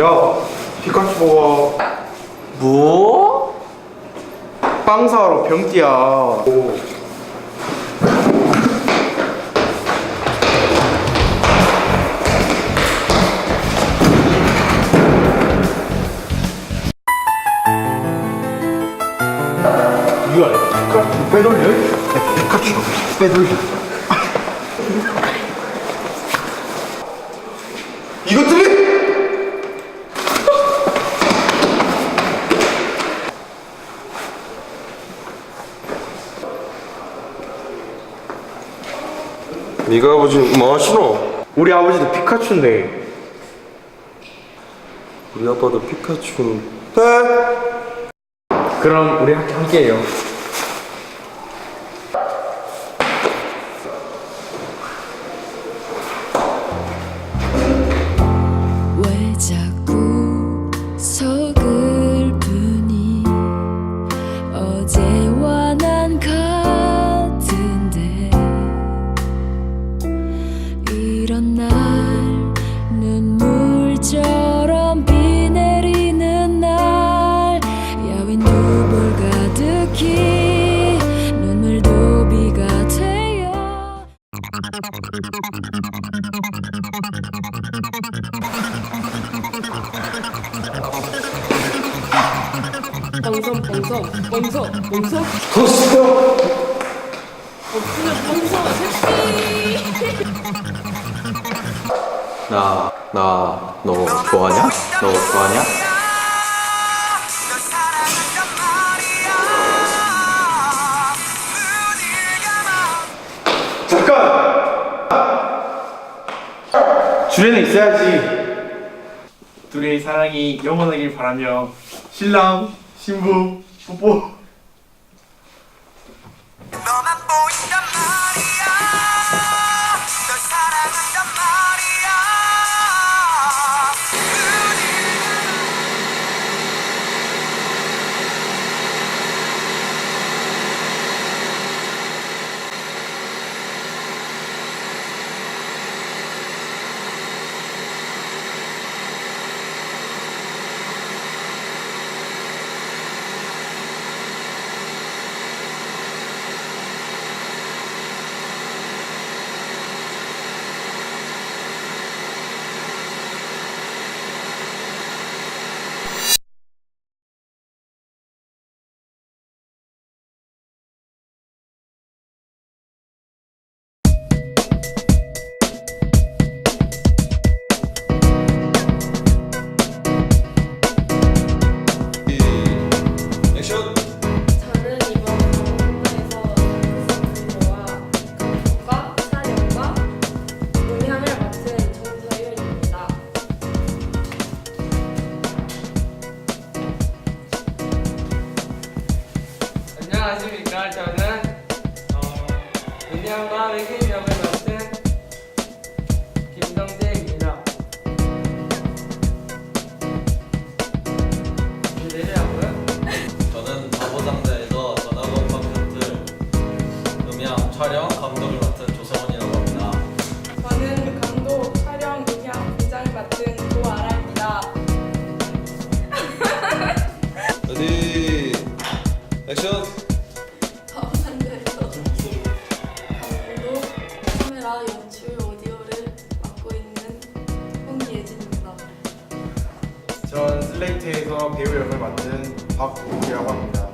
야, 피카츄 보고 뭐? 빵 사러 병띠야. 오. 이거 피카츄 빼돌려? 피카츄 빼돌려. 이것들 네가 아버지 뭐 하시노? 우리 아버지도 피카츄인데 우리 아빠도 피카츄 그럼 우리 함께 함께해요. 벙섬 벙섬 벙섬 도스요. 없으면 벙섬 섹시 나, 나, 너 좋아하냐? 너 좋아하냐? 잠깐. 주례는 있어야지. 둘의 사랑이 영원하길 바라며 신랑 신부 뽀뽀. 맡은 김성재입니다. 저는 바보상자에서 전화번 콘텐츠 음향, 촬영, 감독을 맡은 조성원이라고 합니다. 저는 감독, 촬영, 음향, 분장을 맡은 조아라입니다. 어디 액션! 카메라, 연출, 오디오를 맡고 있는 홍예진입니다. 전 슬레이트에서 배우 역을 맡은 박우기라고 합니다.